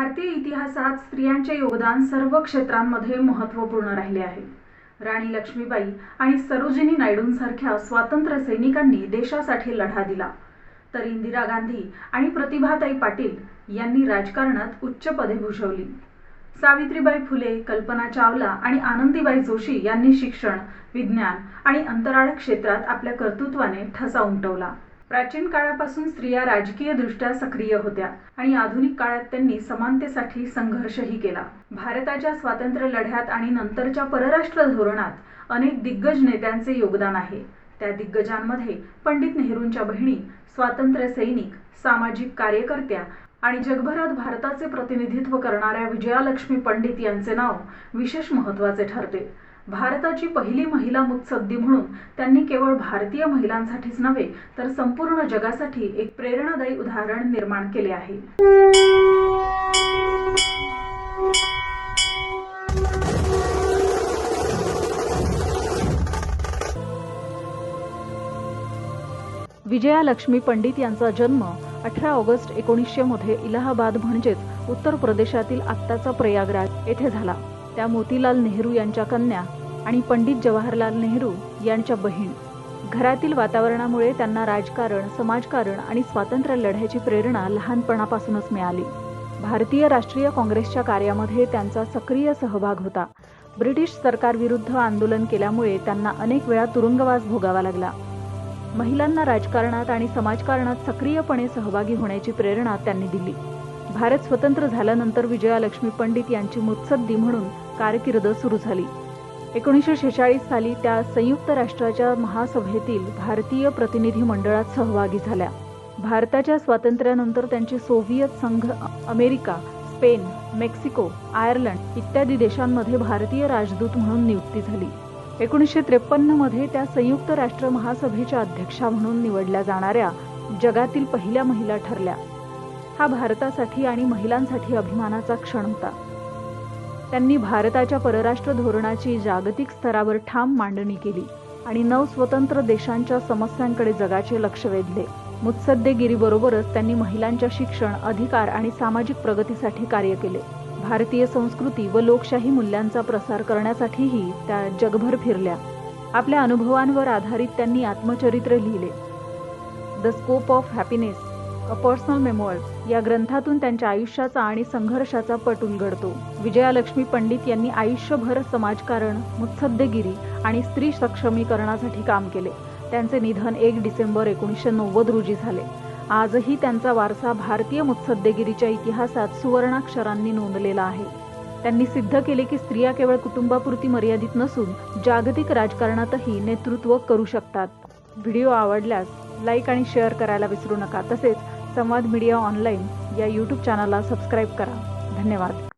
भारतीय इतिहासात स्त्रियांचे योगदान सर्व क्षेत्रांमध्ये महत्त्वपूर्ण राहिले आहे. राणी लक्ष्मीबाई आणि सरोजिनी नायडूंसारख्या स्वातंत्र्य सैनिकांनी देशासाठी लढा दिला. तर इंदिरा गांधी आणि प्रतिभाताई पाटील यांनी राजकारणात उच्च पदे भूषवली. सावित्रीबाई फुले कल्पना चावला आणि आनंदीबाई जोशी यांनी शिक्षण विज्ञान आणि अंतराळ क्षेत्रात आपल्या कर्तृत्वाने ठसा उमटवला. प्राचीन काळापासून स्त्रिया राजकीय दृष्ट्या सक्रिय होत्या आणि आधुनिक काळात त्यांनी समानतेसाठी संघर्षही केला. भारताच्या स्वातंत्र्य लढ्यात आणि नंतरच्या परराष्ट्र धोरणात अनेक दिग्गज नेत्यांचे योगदान आहे. त्या दिग्गजांमध्ये पंडित नेहरूंच्या बहिणी स्वातंत्र्य सैनिक सामाजिक कार्यकर्त्या आणि जगभरात भारताचे प्रतिनिधित्व करणाऱ्या विजयालक्ष्मी पंडित यांचे नाव विशेष महत्त्वाचे ठरते. भारताची पहिली महिला मुत्सद्दी म्हणून त्यांनी केवळ भारतीय महिलांसाठीच नव्हे तर संपूर्ण जगासाठी एक प्रेरणादायी उदाहरण निर्माण केले आहे. विजया लक्ष्मी पंडित यांचा जन्म अठरा ऑगस्ट एकोणीसशे मध्ये इलाहाबाद म्हणजेच उत्तर प्रदेशातील आत्ताचा प्रयागराज येथे झाला. त्या मोतीलाल नेहरू यांच्या कन्या आणि पंडित जवाहरलाल नेहरू यांच्या बहीण. घरातील वातावरणामुळे त्यांना राजकारण समाजकारण आणि स्वातंत्र्य लढ्याची प्रेरणा लहानपणापासूनच मिळाली. भारतीय राष्ट्रीय काँग्रेसच्या कार्यामध्ये त्यांचा सक्रिय सहभाग होता. ब्रिटिश सरकारविरुद्ध आंदोलन केल्यामुळे त्यांना अनेक वेळा तुरुंगवास भोगावा लागला. महिलांना राजकारणात आणि समाजकारणात सक्रियपणे सहभागी होण्याची प्रेरणा त्यांनी दिली. भारत स्वतंत्र झाल्यानंतर विजयालक्ष्मी पंडित यांची मुत्सद्दी म्हणून कारकीर्द सुरू झाली. एकोणीसशे शेहेचाळीस साली त्या संयुक्त राष्ट्राच्या महासभेतील भारतीय प्रतिनिधी मंडळात सहभागी झाल्या. भारताच्या स्वातंत्र्यानंतर त्यांची सोव्हिएत संघ अमेरिका स्पेन मेक्सिको आयर्लंड इत्यादी देशांमध्ये भारतीय राजदूत म्हणून नियुक्ती झाली. एकोणीसशे त्रेपन्नमध्ये त्या संयुक्त राष्ट्र महासभेच्या अध्यक्षा म्हणून निवडल्या जाणाऱ्या जगातील पहिल्या महिला ठरल्या. हा भारतासाठी आणि महिलांसाठी अभिमानाचा क्षण होता. त्यांनी भारताच्या परराष्ट्र धोरणाची जागतिक स्तरावर ठाम मांडणी केली आणि नव स्वतंत्र देशांच्या समस्यांकडे जगाचे लक्ष वेधले. मुत्सद्देगिरीबरोबरच त्यांनी महिलांच्या शिक्षण अधिकार आणि सामाजिक प्रगतीसाठी कार्य केले. भारतीय संस्कृती व लोकशाही मूल्यांचा प्रसार करण्यासाठीही त्या जगभर फिरल्या. आपल्या अनुभवांवर आधारित त्यांनी आत्मचरित्र लिहिले. The scope of happiness a personal memoirs या ग्रंथातून त्यांच्या आयुष्याचा आणि संघर्षाचा पट उलगडतो विजयालक्ष्मी पंडित यांनी आयुष्यभर समाजकारण मुत्सद्देगिरी आणि स्त्री सक्षमीकरणासाठी काम केले. त्यांचे निधन एक डिसेंबर एकोणीसशे नव्वद रोजी झाले. आजही त्यांचा वारसा भारतीय मुत्सद्देगिरीच्या इतिहासात सुवर्णाक्षरांनी नोंदलेला आहे. त्यांनी सिद्ध केले की स्त्रिया केवळ कुटुंबापुरती मर्यादित नसून जागतिक राजकारणातही नेतृत्व करू शकतात. व्हिडिओ आवडल्यास लाईक आणि शेअर करायला विसरू नका. तसेच संवाद मीडिया ऑनलाईन या यूट्यूब चॅनलला सबस्क्राईब करा. धन्यवाद.